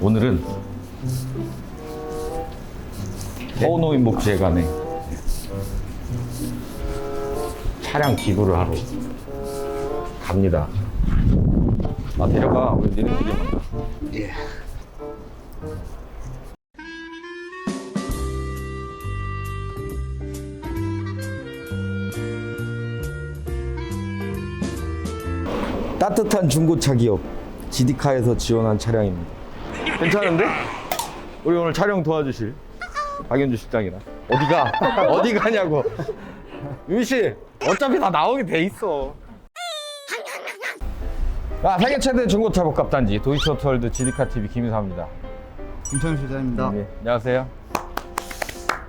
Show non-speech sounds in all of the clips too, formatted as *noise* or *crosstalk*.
오늘은 서운호인 목지회관에 차량 기부를 하러 갑니다. 아 데려가 우리 니네 둘이 만나. 예. 따뜻한 중고차 기업 지디카에서 지원한 차량입니다. 괜찮은데? 우리 오늘 촬영 도와주실 박연주 실장이랑 어디가? *laughs* 어디 가냐고 윤씨 어차피 다 나오게 돼 있어 아, 세계 최대 중고차 복합단지 도이치오토월드 지디카TV 김희사입니다 김창현 실장입니다. 네, 안녕하세요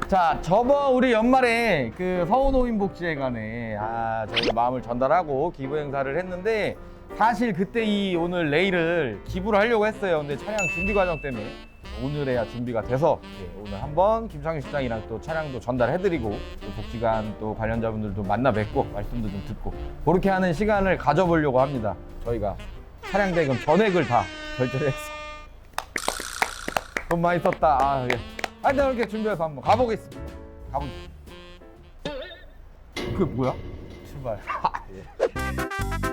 자 저번 우리 연말에 그 서운호인복지회관에 아 저희가 마음을 전달하고 기부 행사를 했는데 사실 그때 이 오늘 레일을 기부를 하려고 했어요. 근데 차량 준비 과정 때문에. 오늘에야 준비가 돼서 예, 오늘 한번 김창희 실장이랑 또 차량도 전달해드리고 또 복지관 또 관련자분들도 만나 뵙고 말씀도 좀 듣고 그렇게 하는 시간을 가져보려고 합니다. 저희가 차량 대금 전액을 다 결제를 했어 돈 많이 썼다. 아, 예. 하여튼 이렇게 준비해서 한번 가보겠습니다. 가보겠습니다. 그 뭐야? 출발. *laughs* 예.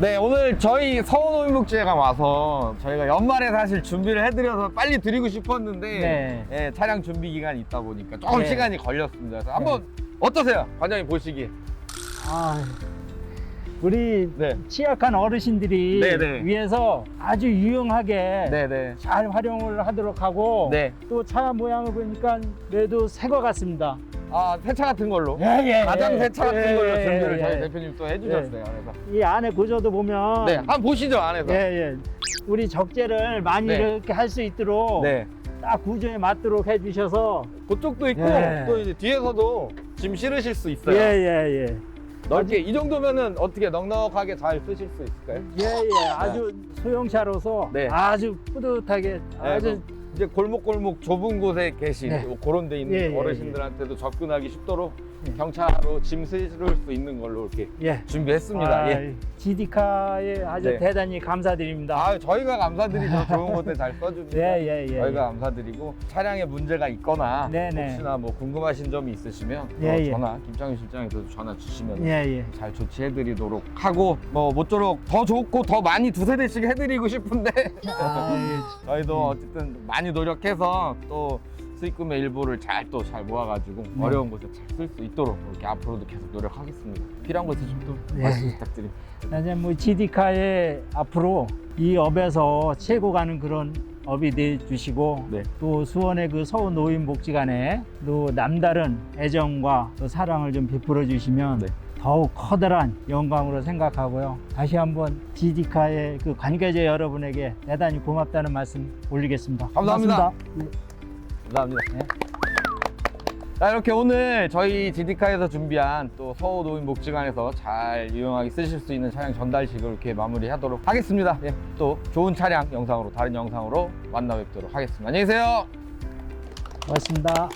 네 오늘 저희 서원호민복지회관 와서 저희가 연말에 사실 준비를 해드려서 빨리 드리고 싶었는데 네. 예, 차량 준비 기간이 있다 보니까 조금 네. 시간이 걸렸습니다 그래서 한번 어떠세요? 관장님 보시기에 아, 우리 네. 취약한 어르신들이 네, 네. 위해서 아주 유용하게 네네 잘 활용을 하도록 하고 네. 또 차 모양을 보니까 매도 새 거 같습니다. 아 세차 같은 걸로 예, 예, 가장 예. 세차 같은 예, 걸로 예, 준비를 예, 저희 예. 대표님 또 해주셨어요 그래서 이 안에 구조도 보면 네 한번 보시죠 안에서 예, 예. 우리 적재를 많이 네. 이렇게 할 수 있도록 네 딱 구조에 맞도록 해주셔서 그쪽도 있고 예. 또 이제 뒤에서도 짐 실으실 수 있어요 예, 예, 예. 넓게 이 정도면은 어떻게 넉넉하게 잘 쓰실 수 있을까요? 예, 예. 아주 소형차로서 네. 아주 뿌듯하게 아주 네, 이제 골목골목 좁은 곳에 계신 네. 뭐 그런 데 있는 예, 예, 어르신들한테도 접근하기 쉽도록 예. 경차로 짐 실을 수 있는 걸로 이렇게 예. 준비했습니다. 아, 예. GD카에 아주 네. 대단히 감사드립니다. 아 저희가 감사드리죠. *laughs* 좋은 곳에 잘 써주니까. 예, 예, 예. 저희가 감사드리고 차량에 문제가 있거나 네, 네. 혹시나 뭐 궁금하신 점이 있으시면 예, 어, 예. 전화 김창희 실장에도 전화 주시면 예, 예. 잘 조치해드리도록 하고 뭐 모쪼록 더 좋고 더 많이 두세 대씩 해드리고 싶은데 아, *laughs* 저희도 어쨌든 많이 노력해서 또 수익금의 일부를 잘 또 잘 모아가지고 네. 어려운 곳에 잘 쓸 수 있도록 이렇게 앞으로도 계속 노력하겠습니다. 필요한 거 있으시면 또 예. 말씀 부탁드립니다. 이제 뭐 GD카에 앞으로 이 업에서 최고 가는 그런 업이 돼 주시고 네. 또 수원의 그 서울 노인 복지관에 또 남다른 애정과 또 사랑을 좀 베풀어 주시면 네. 더욱 커다란 영광으로 생각하고요. 다시 한번 GD카의 그 관계자 여러분에게 대단히 고맙다는 말씀 올리겠습니다. 감사합니다. 고맙습니다. 감사합니다. 네. 자 이렇게 오늘 저희 지디카에서 준비한 또 서울 노인복지관에서 잘 유용하게 쓰실 수 있는 차량 전달식을 이렇게 마무리하도록 하겠습니다. 예, 또 좋은 차량 영상으로 다른 영상으로 만나 뵙도록 하겠습니다. 안녕히 계세요. 고맙습니다.